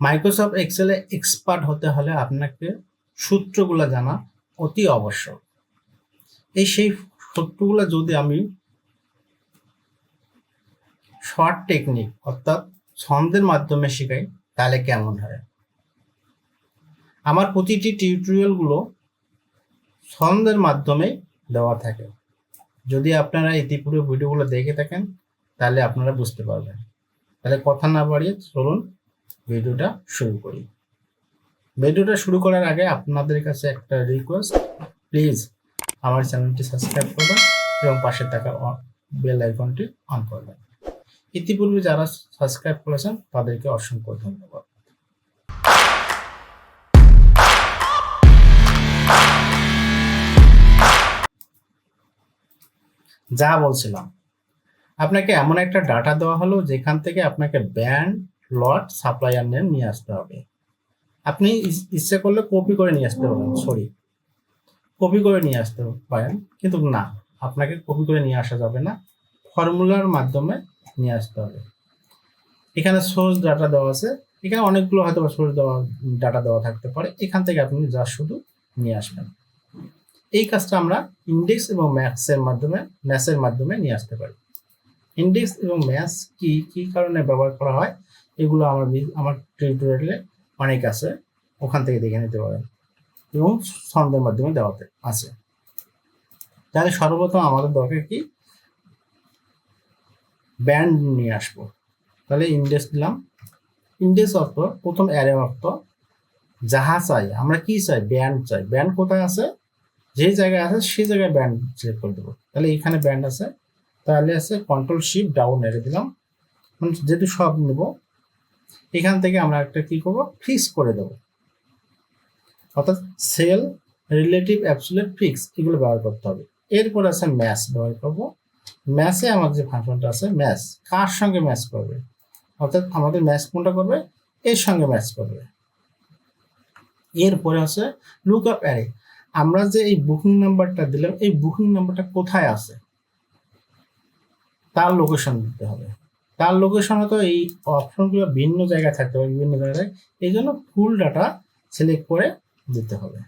Microsoft এক্সেলে expert হতে হলে আপনাকে সূত্রগুলো জানা অতি আবশ্যক। এই সেই সূত্রগুলো যদি আমি শর্ট টেকনিক অর্থাৎ ছন্দের মাধ্যমে শেখাই, তাহলে কেমন হয়? আমার প্রতিটি টিউটোরিয়ালগুলো ছন্দের মাধ্যমে দেওয়া থাকে। যদি আপনারা ইতিপূর্বে ভিডিওগুলো দেখে থাকেন, তাহলে আপনারা বুঝতে পারবেন। তাহলে কথা না বাড়িয়ে চলুন ভিডিওটা শুরু করি। ভিডিওটা শুরু করার আগে আপনাদের কাছে একটা রিকোয়েস্ট প্লিজ আমার চ্যানেলটি সাবস্ক্রাইব করবেন এবং পাশে থাকা বেল আইকনটি অন করবেন। ইতিপূর্বে যারা সাবস্ক্রাইব করেছেন, তাদেরকে অসংখ্য ধন্যবাদ। যা বলছিলাম, আপনাকে এমন একটা ডাটা দেওয়া হলো যেখান থেকে আপনাকে ব্যান্ড লট, সাপ্লায়ার নেম নিয়ে আসতে হবে। আপনি ইচ্ছে করলে কপি করে নিয়ে আসতে পারেন, সরি। কপি করে নিয়ে আসতে পারেন, কিন্তু না, আপনাকে কপি করে নিয়ে আসা যাবে না। ফর্মুলার মাধ্যমে নিয়ে আসতে হবে। এখানে সোর্স ডাটা দেওয়া আছে। এখানে অনেকগুলো হয়তো সোর্স দেওয়া ডাটা দেওয়া থাকতে পারে। এখান থেকে আপনি যা শুধু নিয়ে আসবেন। এই কাজটা আমরা ইন্ডেক্স এবং ম্যাথসের মাধ্যমে ম্যাথসের মাধ্যমে নিয়ে আসতে পারি। ইন্ডেক্স এবং ম্যাথস কি কি কারণে ব্যবহার করা হয়, এগুলো আমার আমার টিউটোরিয়ালে অনেক আছে, ওখান থেকে দেখে নিতে পারেন। এবং ছন্দের মাধ্যমে দেওয়াতে আছে। তাহলে সর্বপ্রথম আমাদের দরকার কি ব্যান্ড নিয়ে আসব। তাহলে ইন্ডেক্স দিলাম। ইন্ডেক্স অর্থ, প্রথম অ্যারে অর্থ, যাহা চাই, আমরা কি চাই? ব্যান্ড চাই। ব্যান্ড কোথায় আছে? যে জায়গায় আছে সেই জায়গায় ব্যান্ড সিলেক্ট করে দেবো। তাহলে এখানে ব্যান্ড আছে তাহলে আছে কন্ট্রোল শিফট ডাউন এরে দিলাম। মানে যেহেতু সব নেব, এখান থেকে আমরা একটা কি করব? ফিক্স করে দেবো। অর্থাৎ সেল রিলেটিভ অ্যাবসুলেট ফিক্স এগুলো ব্যবহার করতে হবে। এরপর আছে ম্যাচ ব্যবহার করব। ম্যাচে আমার যে ফাংশনটা আছে ম্যাচ কার সঙ্গে ম্যাচ করবে? অর্থাৎ আমাদের ম্যাচ কোনটা করবে? এর সঙ্গে ম্যাচ করবে। এরপরে আছে লুক আপ অ্যারে আমরা যে এই বুকিং নাম্বারটা দিলাম, এই বুকিং নাম্বারটা কোথায় আছে? তার লোকেশন দিতে হবে? তার লোকেশন হয়তো এই অপশনগুলো ভিন্ন জায়গায় থাকতে পারে, বিভিন্ন জায়গায়। এই জন্য ফুল ডাটা সিলেক্ট করে দিতে হবে।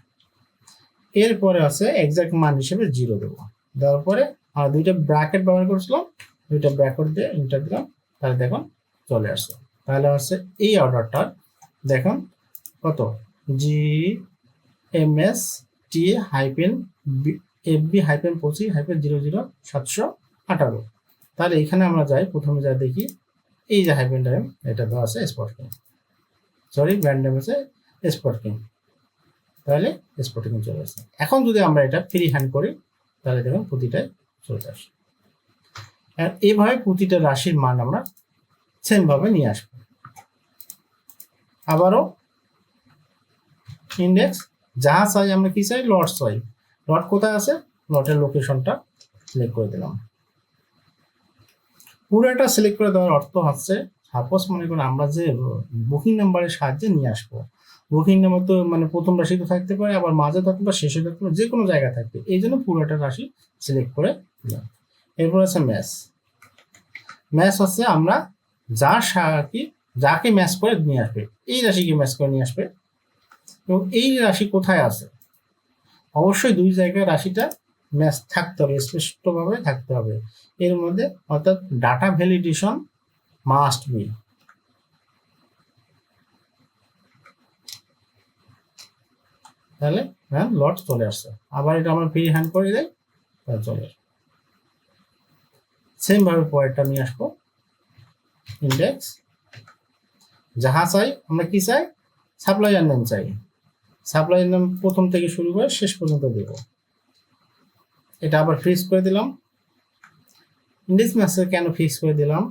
এরপরে আছে এক্সাক্ট মান হিসেবে জিরো দেবো। দেওয়ার পরে আমরা দুইটা ব্র্যাকেট ব্যবহার করেছিলাম, দুইটা ব্র্যাকেট দিয়ে ইন্টার দিলাম, তাহলে দেখুন চলে আসছে। তাহলে হচ্ছে এই অর্ডারটার দেখুন কত? G M S T hyphen F B hyphen পঁচিশ হাইপেন জিরো জিরো সাতশো আঠারো। তাহলে এখানে আমরা যাই, প্রথমে যা দেখি। এই যে হাইপেন টাইম এটা দেওয়া আছে Spot King sorry brand name আছে স্পট কিং তাহলে স্পট কিং চলে আসছে। এখন যদি আমরা এটা ফ্রি হ্যান্ড করি, তাহলে দেখুন প্রতিটাই চলে আসে। আর এইভাবে প্রতিটা রাশির মান আমরা সেমভাবে নিয়ে আসব। আবারও ইন্ডেক্স যা চাই আমরা কি চাই? লট চাই লট কোথায় আছে? লটের লোকেশনটা সিলেক্ট করে দিলাম। পুরোটা সিলেক্ট করে দেওয়ার অর্থ হচ্ছে সাপোজ মনে করেন আমরা যে বুকিং নাম্বারের সাহায্যে নিয়ে আসব। বুকিং নাম্বার তো মানে প্রথম রাশিতে থাকতে পারে, আবার মাঝে থাকতে পারে, শেষে থাকতে পারে যে কোনো জায়গায় থাকবে। এই জন্য পুরোটা রাশি সিলেক্ট করে দিলাম। এরপর আছে ম্যাচ ম্যাচ হচ্ছে আমরা যার সাহায্যে, যাকে ম্যাচ করে নিয়ে আসবে, এই রাশিকে ম্যাচ করে নিয়ে আসবে। এবং এই রাশি কোথায় আছে? অবশ্যই দুই জায়গায় রাশিটা ম্যাচ থাকতে হবে, স্পষ্টভাবে থাকতে হবে। এর মধ্যে অর্থাৎ ডাটা ভ্যালিডেশন মাস্ট বি তাহলে হ্যাঁ লট চলে আসছে। আবার এটা আমরা ফ্রি হ্যান্ড করে দেয় তাহলে চলে সেম ভাবে পরেরটা নিয়ে আসব। ইন্ডেক্স যাহা চাই, আমরা কি চাই? সাপ্লাইয়ার নেম চাই। সাপ্লাইয়ার নেম প্রথম থেকে শুরু করে শেষ পর্যন্ত দেব। এটা আবার ফিক্স করে দিলাম। ইন্ডেক্স ম্যাসে কেন ফিক্স করে দিলাম?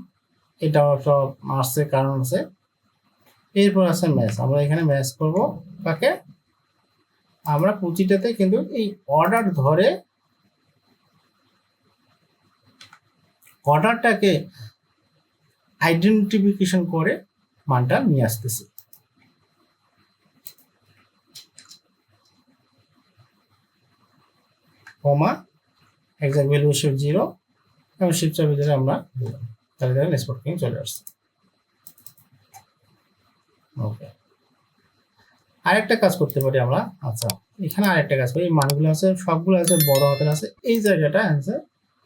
এটা সব আসছে কারণ আছে। এরপর আছে ম্যাচ আমরা এখানে ম্যাচ করব। কাকে আমরা প্রতিটাতে কিন্তু এই অর্ডার ধরে অর্ডারটাকে আইডেন্টিফিকেশন করে মানটা নিয়ে আসতেছি। কমা এক্সাক্ট ভ্যালু হিসেবে জিরো এবং শিপচার ভিতরে আমরা তাহলে দেখেন স্পট কিং চলে আসছে। ওকে আরেকটা কাজ করতে পারি আমরা। আচ্ছা এখানে আরেকটা কাজ করি। এই মানগুলো আছে, সবগুলো আছে, বড় হাতের আছে। এই জায়গাটা অ্যান্সার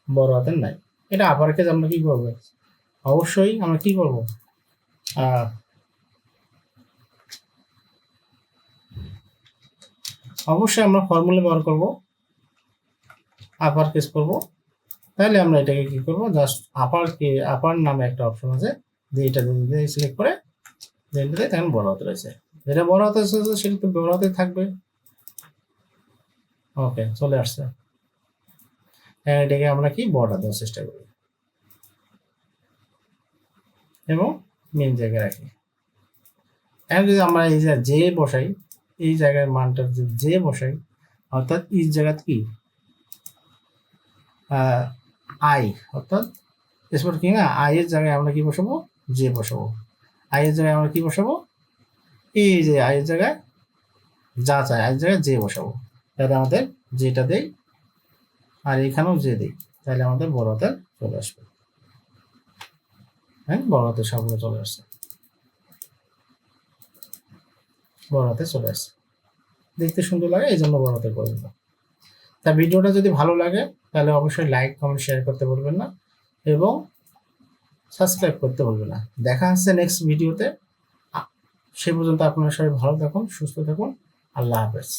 বড় হাতের নাই। এটা আপার কেস আমরা কি করব? অবশ্যই আমরা কি করব? অবশ্যই আমরা ফর্মুলা ব্যবহার করব। আপার কেস করব। তাহলে আমরা এটাকে কি করব? জাস্ট আপার কে আপার নামে একটা অপশন আছে। যে এটা যদি সিলেক্ট করে যেটাতে তখন বড় হাতে রয়েছে। যেটা বড় হাতে আছে সেটা তো বড় হাতে থাকবে। ওকে চলে আসছে। হ্যাঁ এটাকে আমরা কি? বর্ডার দেওয়ার চেষ্টা করি। এবং মেন জায়গায় রাখি। এখন যদি আমরা এই যে বসাই, এই জায়গার মানটা জে বসাই, অর্থাৎ এই জায়গাত কি? আই, অর্থাৎ এরপর কি না? আই এর জায়গায় আমরা কি বসাবো? জে বসাবো। আই এর জায়গায় আমরা কি বসাবো? এই যে আই এর জায়গায় যা চাই, আই এর জায়গায় জে বসাবো। তাহলে আমাদের যেটা দেই আর এখানেও যে দিই। তাহলে আমাদের বড় হাতের চলে আসবে। হ্যাঁ বড় হাতের সবগুলো চলে আসছে। বড় হাতে চলে আসছে। দেখতে সুন্দর লাগে, এই জন্য বড় হাতে করে দিলাম। তা ভিডিওটা যদি ভালো লাগে তাহলে অবশ্যই লাইক কমেন্ট শেয়ার করতে ভুলবেন না এবং সাবস্ক্রাইব করতে ভুলবেন না। দেখা হচ্ছে নেক্সট ভিডিওতে সে পর্যন্ত আপনারা সবাই ভালো থাকুন, সুস্থ থাকুন। আল্লাহ হাফেজ।